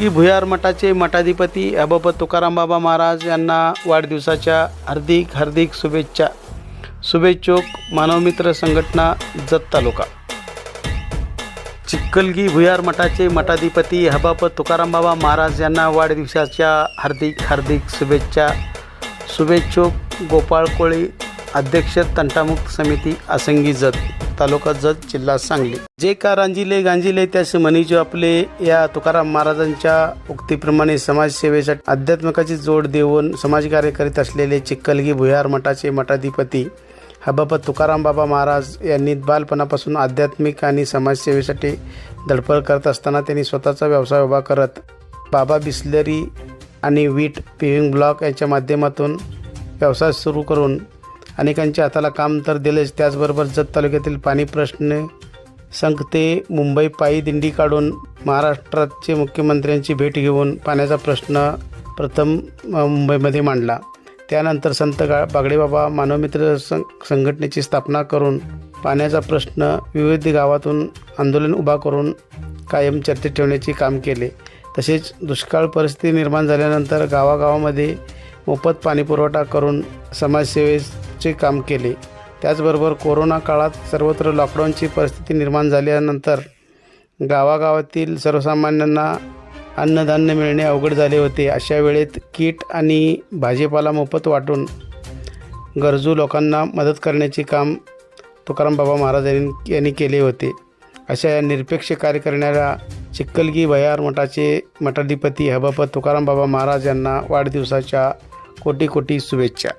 चिकलगी भुयार मठाचे मठाधिपती अबाबत तुकाराम बाबा महाराज यांना वाढदिवसाच्या हार्दिक हार्दिक शुभेच्छा. शुभेच्छोक मानवमित्र संघटना जत तालुका. चिक्कलगी भुयार मठाचे मठाधिपती हबापत तुकाराम बाबा महाराज यांना वाढदिवसाच्या हार्दिक हार्दिक शुभेच्छा. शुभेच्छोक गोपाळ कोळी अध्यक्ष तंटामुक्त समिती आसंगी जत. तालुका जत जिल्हा सांगली. जे का रांजिले गांजिले त्यास म्हणी आपले या तुकाराम महाराजांच्या उक्तीप्रमाणे समाजसेवेसाठी अध्यात्मकाची जोड देऊन समाजकार्य करीत असलेले चिक्कलगी भुयार मठाचे मठाधिपती हबापत तुकाराम बाबा महाराज यांनी बालपणापासून आध्यात्मिक आणि समाजसेवेसाठी धडपड करत असताना त्यांनी स्वतःचा व्यवसाय उभा करत बाबा बिस्लरी आणि वीट पिविंग ब्लॉक यांच्या माध्यमातून व्यवसाय सुरू करून अनेकांच्या हाताला काम तर दिलेच. त्याचबरोबर जत तालुक्यातील पाणी प्रश्न संघ ते मुंबई पायी दिंडी काढून महाराष्ट्राचे मुख्यमंत्र्यांची भेट घेऊन पाण्याचा प्रश्न प्रथम मुंबईमध्ये मांडला. त्यानंतर संत गा बागडेबाबा मानवमित्र सं संघटनेची स्थापना करून पाण्याचा प्रश्न विविध गावातून आंदोलन उभा करून कायम चर्चेत ठेवण्याचे काम केले. तसेच दुष्काळ परिस्थिती निर्माण झाल्यानंतर गावागावामध्ये मोफत पाणीपुरवठा करून चे काम केले. त्याचबरोबर कोरोना काळात सर्वत्र लॉकडाऊनची परिस्थिती निर्माण झाल्यानंतर गावागावातील सर्वसामान्यांना अन्नधान्य मिळणे अवघड झाले होते. अशा वेळेत किट आणि भाजीपाला मोफत वाटून गरजू लोकांना मदत करण्याचे काम तुकाराम बाबा महाराज यांनी यांनी केले होते. अशा या निरपेक्ष कार्य करणाऱ्या चिक्कलगी भयार मठाचे मठाधिपती हबापत तुकाराम बाबा महाराज यांना वाढदिवसाच्या कोटी कोटी शुभेच्छा.